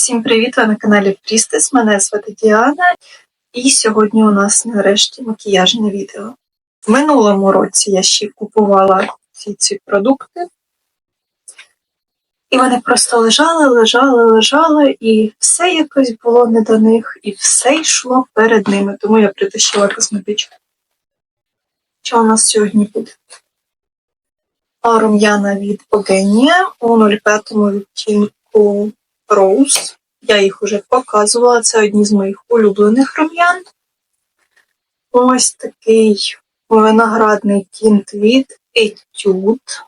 Всім привіт! Ви на каналі Прістес. Мене звати Діана, і сьогодні у нас нарешті макіяжне відео. В минулому році я ще купувала всі ці продукти, і вони просто лежали, лежали, лежали, і все якось було не до них, і все йшло перед ними. Тому я притащила косметичку. Що у нас сьогодні буде? Рум'яна від Bogenia у 05 відтінку Rose. Я їх уже показувала. Це одні з моїх улюблених рум'ян. Ось такий виноградний тінт від Etude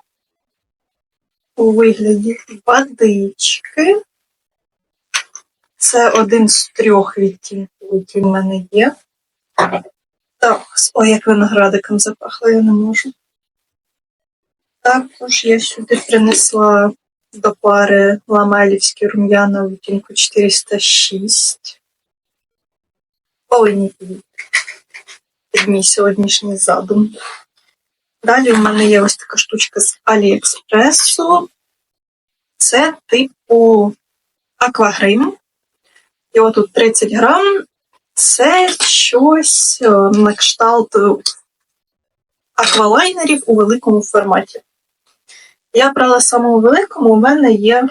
у вигляді водички. Це один з трьох відтінків, які в мене є. Так, ой, як виноградиком запахло, я не можу. Також я сюди принесла до пари ламелівські рум'яна у відтінку 406. Повинні під мій сьогоднішній задум. Далі у мене є ось така штучка з Аліекспресу. Це типу аквагрим. І отут 30 грам. Це щось на кшталт аквалайнерів у великому форматі. Я брала самому великому, у мене є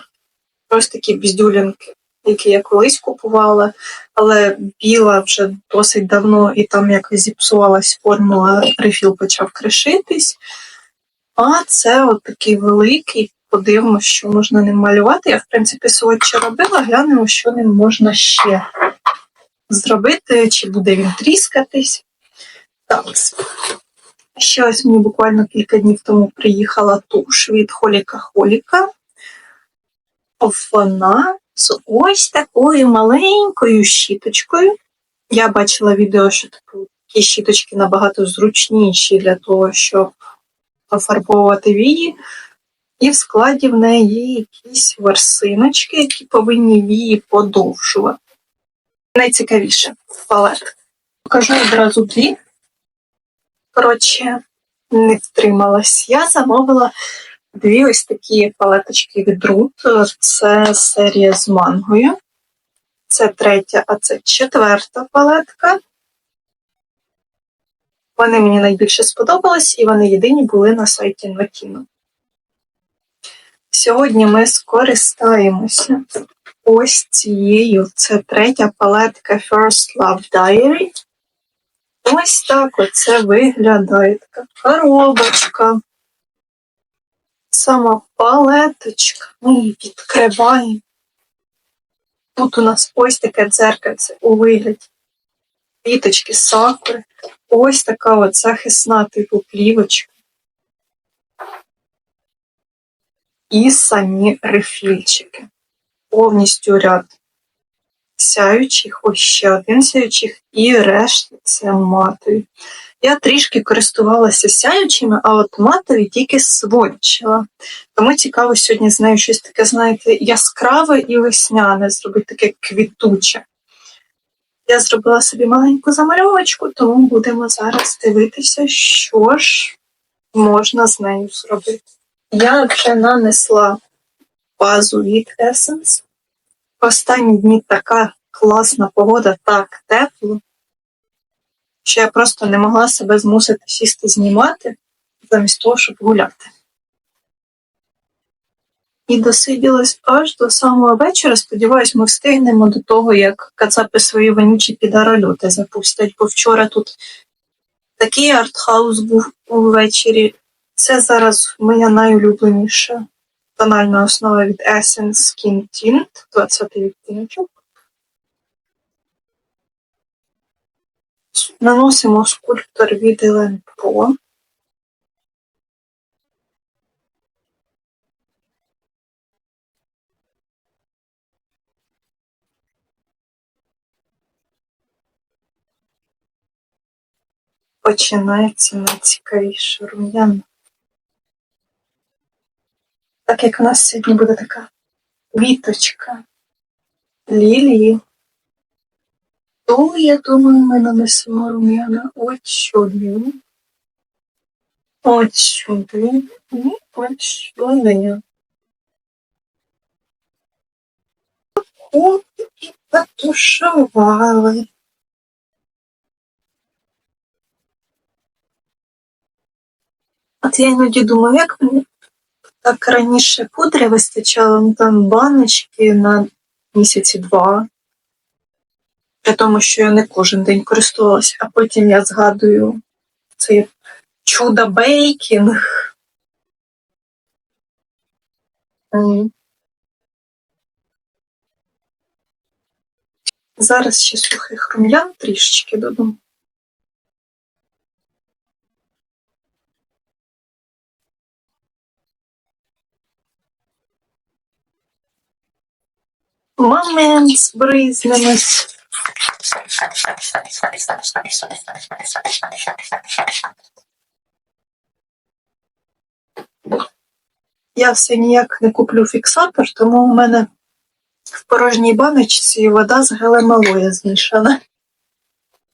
ось такі біздюлінки, які я колись купувала, але біла вже досить давно і там якось зіпсувалась формула, рефіл почав кришитись. А це от такий великий, подивимося, що можна ним малювати. Я, в принципі, сводче робила, глянемо, що ним можна ще зробити, чи буде він тріскатись. Так, Ще ось мені буквально кілька днів тому приїхала туш від Холіка Холіка. Вона з ось такою маленькою щіточкою. Я бачила відео, що такі щіточки набагато зручніші для того, щоб пофарбовувати вії. І в складі в неї якісь ворсиночки, які повинні вії подовжувати. Найцікавіше палет. Покажу одразу дві. Коротше, не втрималась. Я замовила дві ось такі палеточки від Рут. Це серія з мангою. Це третя, а це четверта палетка. Вони мені найбільше сподобались, і вони єдині були на сайті Notino. Сьогодні ми скористаємося ось цією. Це третя палетка First Love Diary. Ось так оце виглядає така коробочка. Сама палеточка. Ми її відкриваємо. Тут у нас ось таке дзеркальце у вигляді квіточки сакури. Ось така от захисна типу плівочка. І самі рефільчики. Повністю ряд сяючих, ось ще один сяючих, і решта це матові. Я трішки користувалася сяючими, а от матові тільки сводчила. Тому цікаво сьогодні з нею щось таке, знаєте, яскраве і весняне, зробити таке квітуче. Я зробила собі маленьку замальовочку, тому будемо зараз дивитися, що ж можна з нею зробити. Я вже нанесла базу від Essence. Останні дні така класна погода, так тепло, що я просто не могла себе змусити сісти знімати, замість того, щоб гуляти. І досиділась аж до самого вечора. Сподіваюсь, ми встигнемо до того, як кацапи свої вонючі підарольоти запустять, бо вчора тут такий артхаус був увечері. Це зараз моя найулюбленіша тональна основа від Essence Skin Tint, 20 відтіночок. Наносимо скульптор від Elen Pro. Починається найцікавіше рум'яна. Так як у нас сьогодні буде така квіточка лілії, то, я думаю, ми нанесемо рум'яна от сюди, от сюди і от сюди. окоп і потушували. От я іноді думаю, як мені так раніше пудри вистачало, ну там баночки на місяці два. При тому, що я не кожен день користувалася, а потім я згадую цей чудо бейкінг. Зараз ще сухих рум'ян трішечки додам. Момент збризнемось. Я все ніяк не куплю фіксатор, тому у мене в порожній баночці вода з гелем-алоє змішана.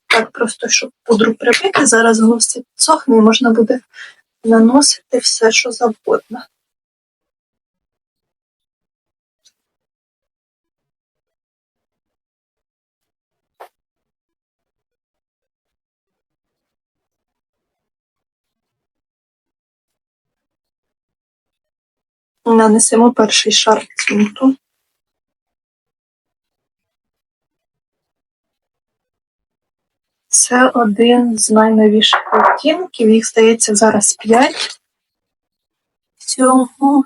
Так просто, щоб пудру прибити, зараз воно все підсохне і можна буде наносити все, що завгодно. Нанесемо перший шар тінту. Це один з найновіших відтінків. Їх здається зараз 5 цього.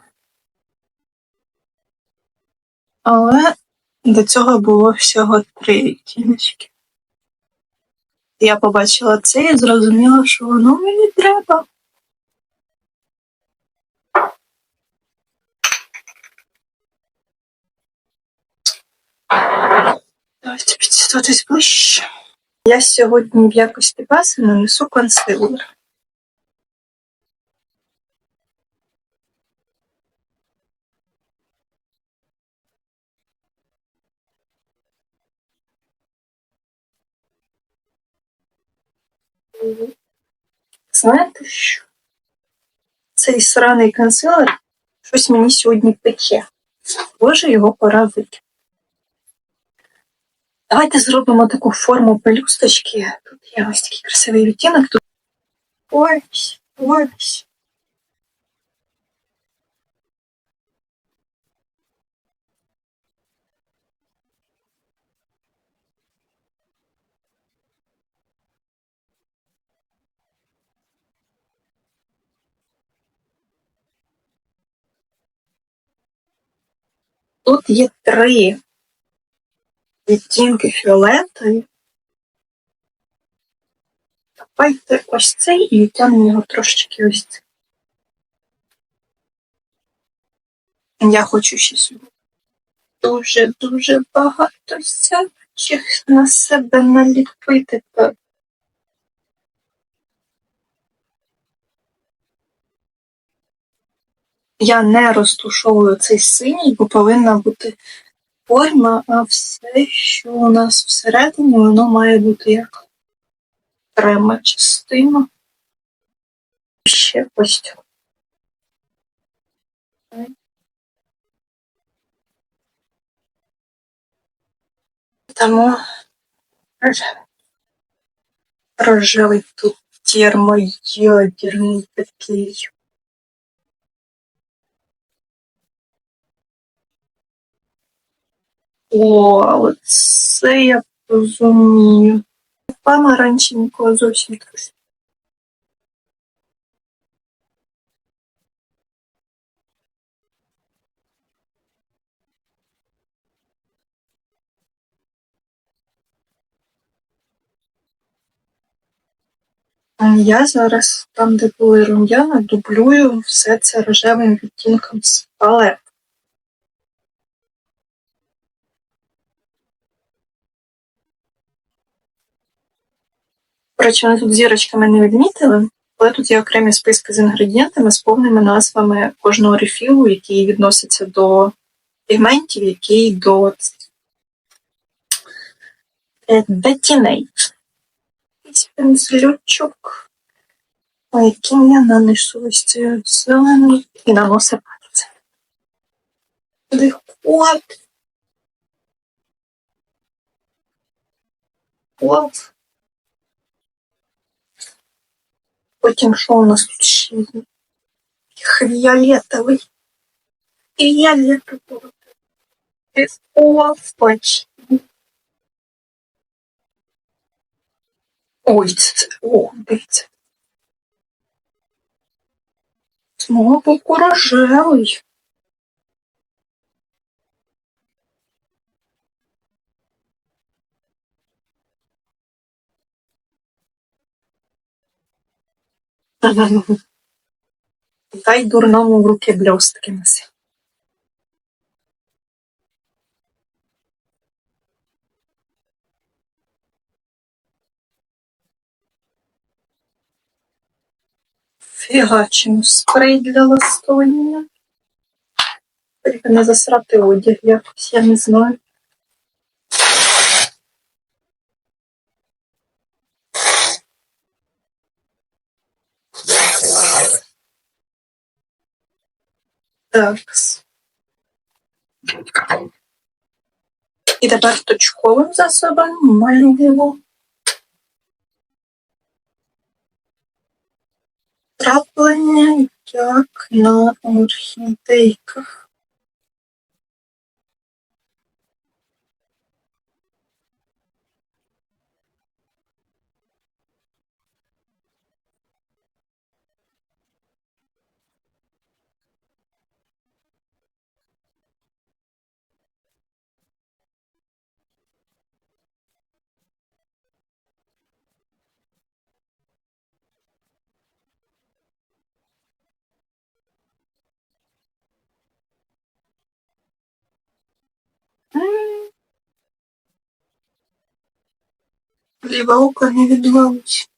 Але до цього було всього три відтіночки. Я побачила це і зрозуміла, що воно мені треба. Давайте підсвітитись ближче. Я сьогодні в якості бази нанесу консилер. Знаєте що? Цей сраний консилер щось мені сьогодні пече. Боже, його пора вити. Давайте зробимо таку форму пелюсточки. Тут є ось такий красивий відтінок. Тут ось, ось. Тут є три відтінки фіолетові. Давайте ось цей і відтягнемо його трошечки ось цей. Я хочу сюди дуже-дуже багато сячих на себе наліпити. Я не розтушовую цей синій, бо повинна бути форма, а все, що у нас всередині, воно має бути як окрема частина. Ще ось. Тому рожевий. Тут термоядерний такий. О, це я розумію. Помаранчевенького зовсім трошки. Я зараз, там, де були рум'яна, дублюю все це рожевим відтінком з палет. речі, ми тут зірочками не відмітили, але тут є окремі списки з інгредієнтами з повними назвами кожного рефілу, який відноситься до пігментів, який до е, до тіней. Пензлючок, яким я нанесу ось цю зелену і наноси пальцем. Дихот. Оп. Потім що у нас тут ще є? Фіолетовий. Фіолетовий. О, почти. Ой, це, це, о, дивіться. З мого боку рожевий. Дай дурному в руки блістки носи. Фігачимо спрей для ластування. Тільки не засрати одяг якось, я не знаю. Так. І тепер точковим засобом малюємо. Траплення як на орхідейках. Ліве око не відвалить.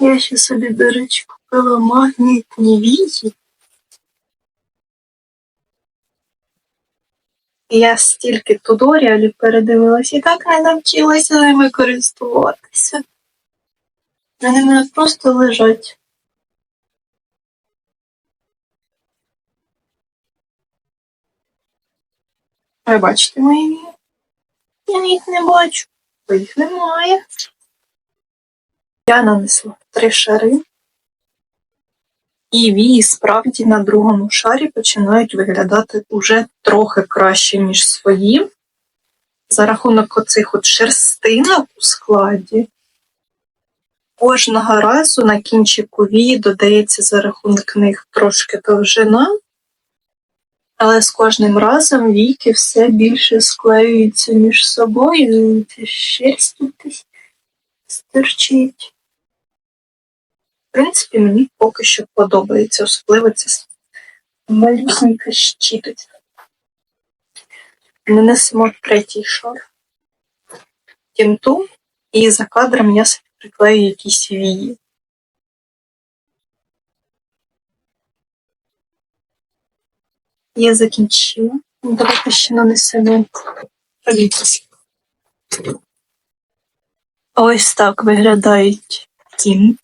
Я ще собі, до речі, купила магнітні вії. Я стільки туторіалів передивилась і так не навчилася ними користуватися. Вони мене просто лежать. Ви бачите мої вії? Я їх не бачу, бо їх немає. Я нанесла три шари. І вії справді на другому шарі починають виглядати уже трохи краще, ніж свої. За рахунок оцих от шерстинок у складі. Кожного разу на кінчику вії додається за рахунок них трошки довжина, але з кожним разом віки все більше склеюються між собою, і тут стирчить. В принципі, мені поки що подобається, особливо ця малюсенька щіточка. Нанесемо третій шар тінту, і за кадром я собі приклею якісь вії. Я закінчила. Давайте ще нанесемо. Ось так виглядають тінь.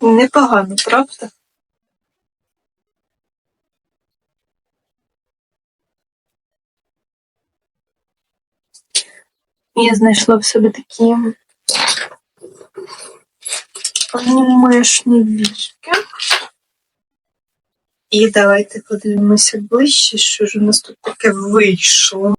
Непогано, правда? Я знайшла в себе такі анімешні вішки. І давайте подивимося ближче, що ж у нас тут таке вийшло.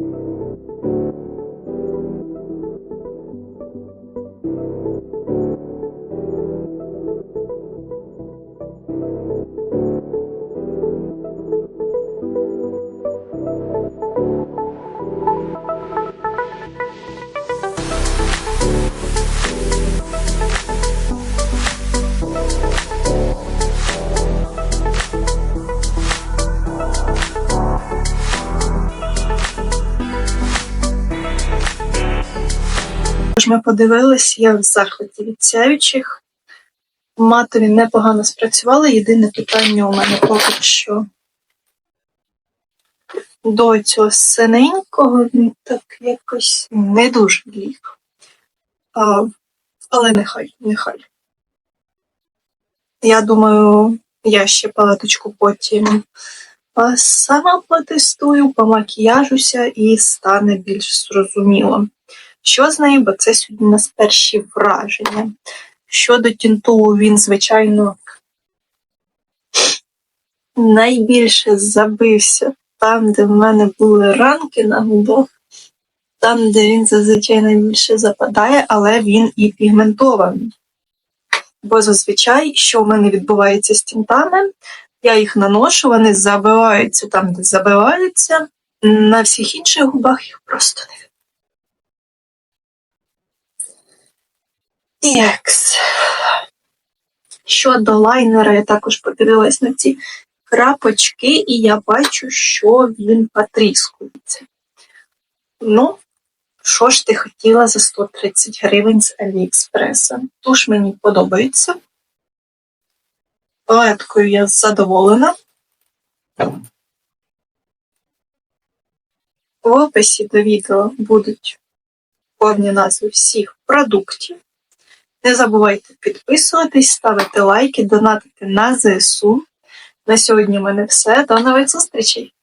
Ми подивились, я в захваті від сяючих. Матові непогано спрацювали. Єдине питання у мене поки що до цього синенького він так якось не дуже ліг. Але нехай, нехай. Я думаю, Я ще палеточку потім сама потестую, помакіяжуся і стане більш зрозуміло. Що з нею, бо це сьогодні у нас перші враження. Щодо тінтулу, він, звичайно, найбільше забився там, де в мене були ранки на губах, там, де він зазвичай найбільше западає, але він і пігментований. Бо зазвичай, що в мене відбувається з тінтами, я їх наношу, вони забиваються там, де забиваються. На всіх інших губах їх просто не видно. Єкс. Щодо лайнера, я також подивилась на ці крапочки, і я бачу, що він потріскується. Ну, що ж ти хотіла за 130 гривень з Аліекспреса? Туш мені подобається. Палеткою я задоволена. В описі до відео будуть повні назви всіх продуктів. Не забувайте підписуватись, ставити лайки, донатити на ЗСУ. На сьогодні в мене все. До нових зустрічей!